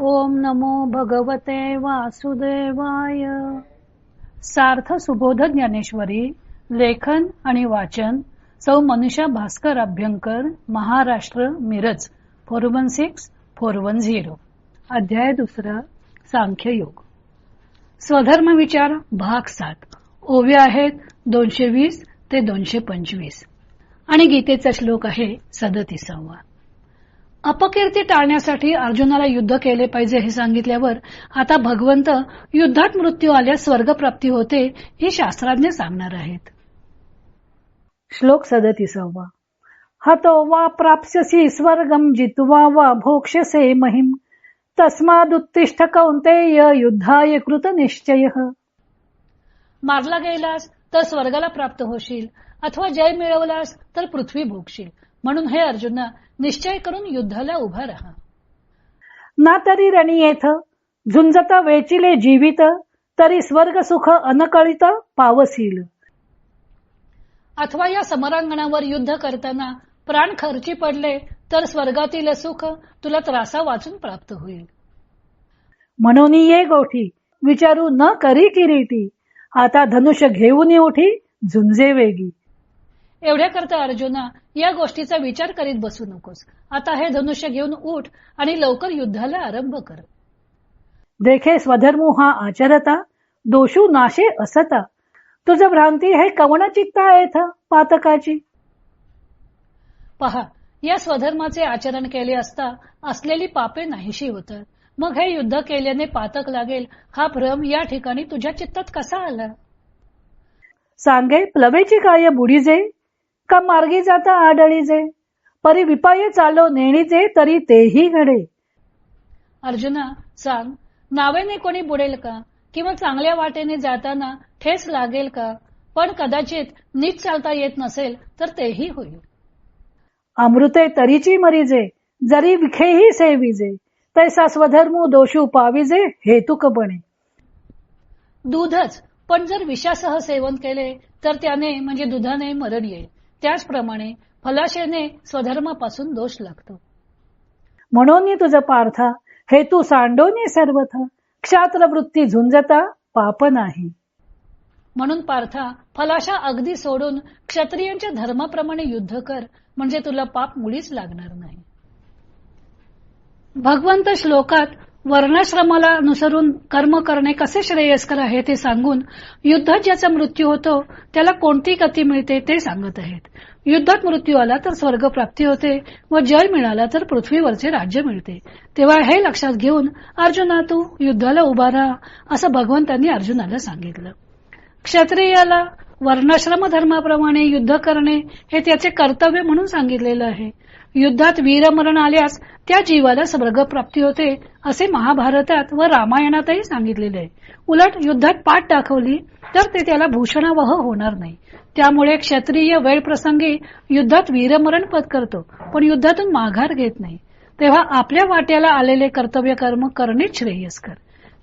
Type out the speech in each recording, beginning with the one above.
ओम नमो भगवते वासुदेवाय. सार्थ सुबोध ज्ञानेश्वरी लेखन आणि वाचन Sau Manusha Bhaskar Abhyankar Maharashtra Miraj four one six four one zero. अध्याय दुसरा सांख्ययोग स्वधर्म विचार भाग सात. ओव्या आहेत दोनशे वीस ते दोनशे पंचवीस. आणि गीतेचा श्लोक आहे सदतीसावा. अपकीर्ती टाळण्यासाठी अर्जुनाला युद्ध केले पाहिजे हे सांगितल्यावर आता भगवंत युद्धात मृत्यू आल्यास स्वर्गप्राप्ती होते हे शास्त्रज्ञ सांगणार आहेत. श्लोक सदतीसावा. हतो वा प्राप्स्यसी स्वर्गम जित्वा वा भोक्ष्यसे महिम। तस्मादुत्तिष्ठ कौंतेय युद्धाय कृत निश्चय। मारला गेलास तर स्वर्गाला प्राप्त होशील अथवा जय मिळवलास तर पृथ्वी भोगशील. म्हणून हे अर्जुना निश्चय करून युद्धाला उभा राहा. ना तरी रणी येथ झुंजत वेचिले जीवित तरी स्वर्ग सुख अनकळित पावसील. अथवा या समरांगणावर युद्ध करताना प्राण खर्ची पडले तर स्वर्गातील सुख तुला त्रासा वाचून प्राप्त होईल. म्हणून ये गोठी विचारू न करी किरीटी. आता धनुष्य घेऊन उठी झुंजे वेगी. एवढ्या करता अर्जुना या गोष्टीचा विचार करीत बसू नकोस. आता हे धनुष्य घेऊन उठ आणि लवकर युद्धाला आरंभ कर. देखे स्वधर्मो हा आचरता दोषू नाशे असता. तुझ भ्रांती हे कवण चित्ता येथ पातकाची? पहा या स्वधर्माचे आचरण केले असता असलेली पापे नाहीशी होतात मग हे युद्ध केल्याने पातक लागेल हा भ्रम या ठिकाणी तुझ्या चित्तात कसा आला? सांगे प्लवेची काय बुडीजे? का मार्गी जाता आडळीजे परी विपाय चालो नेणीचे तरी तेही घडे. अर्जुना सांग नावेने कोणी बुडेल का? किंवा चांगल्या वाटेने जाताना ठेस लागेल का? पण कदाचित नीट चालता येत नसेल तर तेही होईल. अमृते तरीची मरीजे जरी विखेही सेविजे तैसा स्वधर्मू दोषू पाविजे हेतुक बने दूधच पण जर विषासह सेवन केले तर त्याने म्हणजे दुधाने मरण येईल. त्याचप्रमाणे फलाशेने स्वधर्मापासून दोष लागतो. म्हणून तुझ पार्था हेतू सांडोनी सर्वथा क्षात्र वृत्ती झुंजता पाप नाही. म्हणून पार्था फलाशा अगदी सोडून क्षत्रियांच्या धर्माप्रमाणे युद्ध कर म्हणजे तुला पाप मुळीच लागणार नाही. भगवंत श्लोकात वर्णाश्रमाला अनुसरून कर्म करणे कसे श्रेयस्कर आहे ते सांगून युद्धात ज्याचा मृत्यू होतो त्याला कोणती गती मिळते ते सांगत आहेत. युद्धात मृत्यू आला तर स्वर्ग प्राप्ती होते व जय मिळाला तर पृथ्वीवरचे राज्य मिळते. तेव्हा हे लक्षात घेऊन अर्जुना तू युद्धाला उभा राहा असं भगवंतांनी अर्जुनाला सांगितलं. क्षत्रियाला वर्णाश्रम धर्माप्रमाणे युद्ध करणे हे त्याचे कर्तव्य म्हणून सांगितलेलं आहे. युद्धात वीरमरण आल्यास त्या जीवाला स्वर्ग प्राप्ती होते असे महाभारतात व रामायणातही सांगितलेले आहे. उलट युद्धात पाठ दाखवली तर ते त्याला भूषणावह होणार नाही. त्यामुळे क्षत्रिय वेळ प्रसंगी युद्धात वीरमरण पत्करतो करतो पण युद्धातून माघार घेत नाही. तेव्हा आपल्या वाट्याला आलेले कर्तव्य कर्म करणे श्रेयस्कर.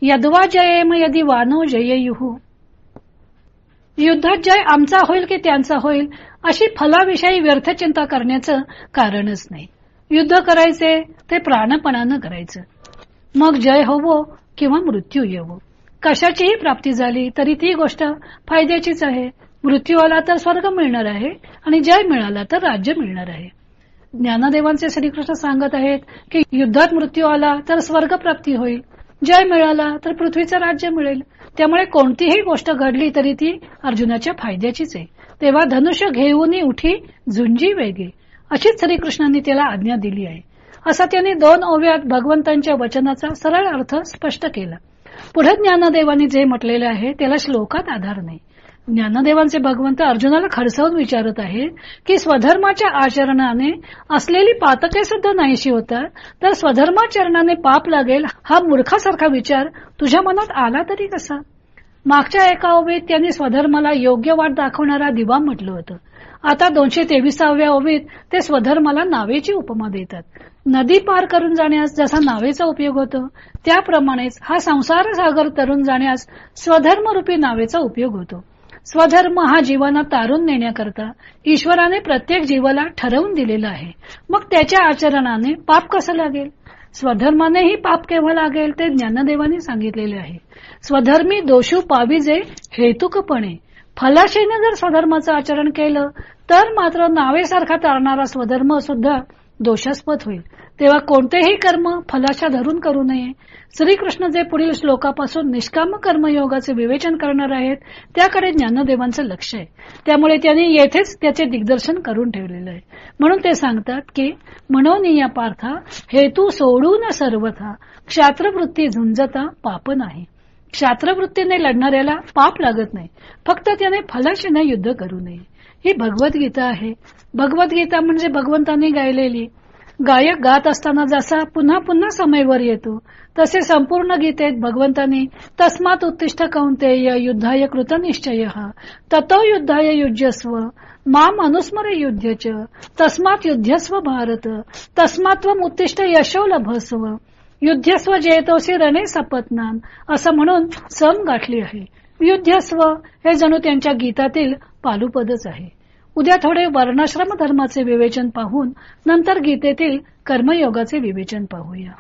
यदवा जयेम यदि वानो जयेयुहू युद्धात जय आमचा होईल की त्यांचा होईल अशी फलाविषयी व्यर्थ चिंता करण्याचं कारणच नाही. युद्ध करायचे ते प्राणपणानं करायचं. मग जय होवो किंवा मृत्यू येवो. कशाचीही प्राप्ती झाली तरी ती गोष्ट फायद्याचीच आहे. मृत्यू आला तर स्वर्ग मिळणार आहे आणि जय मिळाला तर राज्य मिळणार आहे. ज्ञानदेवांचे श्रीकृष्ण सांगत आहेत की युद्धात मृत्यू आला तर स्वर्ग प्राप्ती होईल. जय मिळाला तर पृथ्वीचं राज्य मिळेल. त्यामुळे कोणतीही गोष्ट घडली तरी ती अर्जुनाच्या फायद्याचीच आहे. तेव्हा धनुष्य घेऊन उठी झुंजी वेगे. अशीच श्रीकृष्णांनी त्याला आज्ञा दिली आहे. असा त्यांनी दोन ओव्यात भगवंतांच्या वचनाचा सरळ अर्थ स्पष्ट केला. पुढे ज्ञानदेवांनी जे म्हटलेले आहे त्याला श्लोकात आधार नाही. ज्ञानदेवांचे भगवंत अर्जुनाला खडसावून विचारत आहेत की स्वधर्माच्या आचरणाने असलेली पातके सुद्धा नाहीशी होतात? तर स्वधर्माचरणाने पाप लागेल हा मूर्खासारखा विचार तुझ्या मनात आला तरी कसा? मागच्या एका ओवीत त्यांनी स्वधर्माला योग्य वाट दाखवणारा दिवा म्हटलं होतं. आता दोनशे तेविसाव्या ओवीत ते स्वधर्माला नावेची उपमा देतात. नदी पार करून जाण्यास जसा नावेचा उपयोग होतो त्याप्रमाणेच हा संसार सागर तरून जाण्यास स्वधर्मरूपी नावेचा उपयोग होतो. स्वधर्म हा जीवाना तारून नेण्याकरता ईश्वराने प्रत्येक जीवाला ठरवून दिलेला आहे. मग त्याच्या आचरणाने पाप कसं लागेल? स्वधर्मानेही पाप केव्हा लागेल ते ज्ञानदेवाने सांगितलेले आहे. स्वधर्मी दोषू पाविजे हेतुकपणे. फलाशेने जर स्वधर्माचं आचरण केलं तर मात्र नावेसारखा तारणारा स्वधर्म सुद्धा दोषास्पद होईल. तेव्हा कोणतेही कर्म फलाशा धरून करू नये. श्रीकृष्ण जे पुढील श्लोकापासून निष्काम कर्मयोगाचे विवेचन करणार आहेत त्याकडे ज्ञानदेवांचं लक्ष आहे. त्यामुळे त्यांनी येथेच त्याचे दिग्दर्शन करून ठेवलेलं आहे. म्हणून ते सांगतात की म्हणून या पार्था हेतू सोडून सर्वथा क्षात्रवृत्ती झुंजता पाप नाही. क्षात्रवृत्तीने लढणाऱ्याला पाप लागत नाही. फक्त त्याने फलाशीने युद्ध करू नये. ही भगवद्गीता आहे. भगवद्गीता म्हणजे भगवंतांनी गायलेली गायक गात असताना जसा पुन्हा पुन्हा समयवर येतो तसे संपूर्ण गीतेत भगवंतांनी तस्मात उत्तिष्ठ कौंतेय युद्धाय कृतनिश्चय ततो युद्धाय युज्यस्व माम अनुस्मर युद्धच तस्मात युद्धस्व भारत तस्मात्व उत्तिष्ठ यशो लभस्व। युद्धस्व जेतोसी रणे सपत्नान असं म्हणून सम गाठली आहे। युद्धस्व हे जणू त्यांच्या गीतातील पालुपदच आहे। उद्या थोडे वर्णाश्रम धर्माचे विवेचन पाहून नंतर गीतेतील कर्मयोगाचे विवेचन पाहूया.